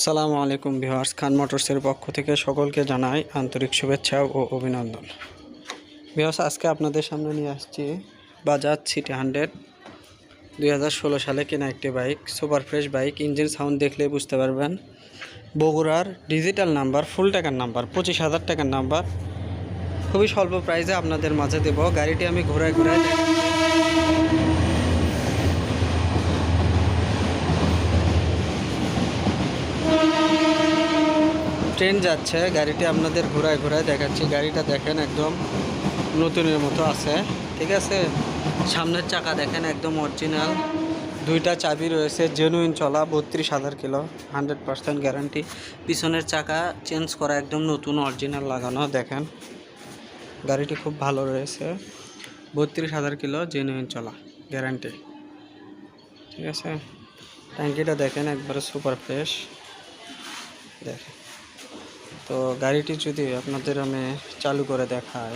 সালামু আলাইকুম ভিউয়ার্স, খান মোটরসের পক্ষ থেকে সকলকে জানাই আন্তরিক শুভেচ্ছা ও অভিনন্দন। ভিউয়ার্স, আজকে আপনাদের সামনে নিয়ে আসছি বাজাজ সিটি হান্ড্রেড দুই হাজার ষোলো সালে কেনা একটি bike, super fresh bike, engine, sound দেখলে বুঝতে পারবেন। বগুড়ার ডিজিটাল নাম্বার, ফুল টাকার নাম্বার, পঁচিশ হাজার টাকার নাম্বার। খুবই স্বল্প প্রাইসে আপনাদের মাঝে দেব। গাড়িটি আমি ঘোরায় ঘোরায় ট্রেন যাচ্ছে, গাড়িটি আপনাদের ঘোরায় ঘোরায় দেখাচ্ছি। গাড়িটা দেখেন একদম নতুনের মতো আছে, ঠিক আছে? সামনের চাকা দেখেন একদম অরিজিনাল দুইটা চাবি রয়েছে জেনুইন চলা, বত্রিশ হাজার কিলো হান্ড্রেড পার্সেন্ট গ্যারান্টি পিছনের চাকা চেঞ্জ করা একদম নতুন অরিজিনাল লাগানো, দেখেন। গাড়িটি খুব ভালো রয়েছে। বত্রিশ হাজার কিলো জেনুইন চলা গ্যারান্টি ঠিক আছে? ট্যাঙ্কিটা দেখেন একবারে সুপার ফ্রেশ দেখেন। তো গাড়িটি যদি আপনাদের আমি চালু করে দেখাই।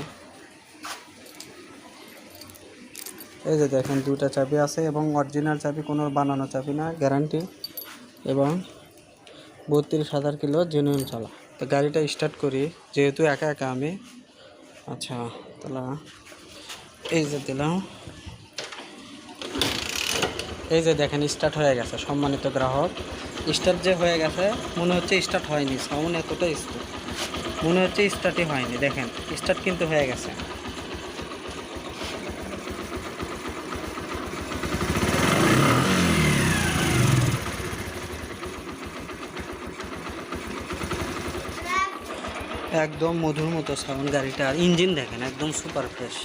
এই যে দেখেন দুটা চাবি আছে এবং অরিজিনাল চাবি, কোনো বানানো চাবি না, গ্যারান্টি এবং বত্রিশ হাজার কিলো জেনুইন চালা। তো গাড়িটা স্টার্ট করি, যেহেতু একা একা আমি। আচ্ছা তাহলে এই যে দিলাম। এই যে দেখেন স্টার্ট হয়ে গেছে, সম্মানিত গ্রাহক। স্টার্ট যে হয়ে গেছে, মনে হচ্ছে স্টার্ট হয়নি সাউন্ড এতটা মনে হচ্ছে স্টার্টই হয়নি, দেখেন স্টার্ট কিন্তু হয়ে গেছে। একদম মধুর মতো সাউন্ড গাড়িটার ইঞ্জিন দেখেন, একদম সুপার ফ্রেশ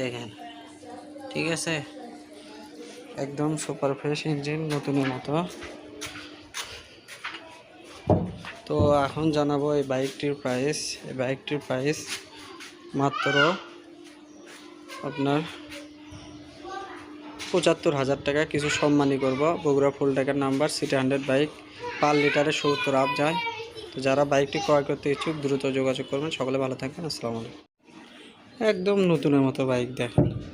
দেখেন, ঠিক আছে? একদম সুপার ফ্রেশ ইঞ্জিন, নতুনের মতো। তো এখন জানাব এই বাইকটির প্রাইস এই বাইকটির প্রাইস মাত্র আপনার পঁচাত্তর হাজার টাকা। কিছু সম্মানই করব। বগুড়া ফুল টাকার number city hundred bike per লিটারে সত্তর আপ যায়। তো যারা বাইকটি ক্রয় করতে ইচ্ছুক, দ্রুত যোগাযোগ করবেন। সকলে ভালো থাকবেন। আসসালামু আলাইকুম। একদম নতুনের মতো বাইক দেখেন।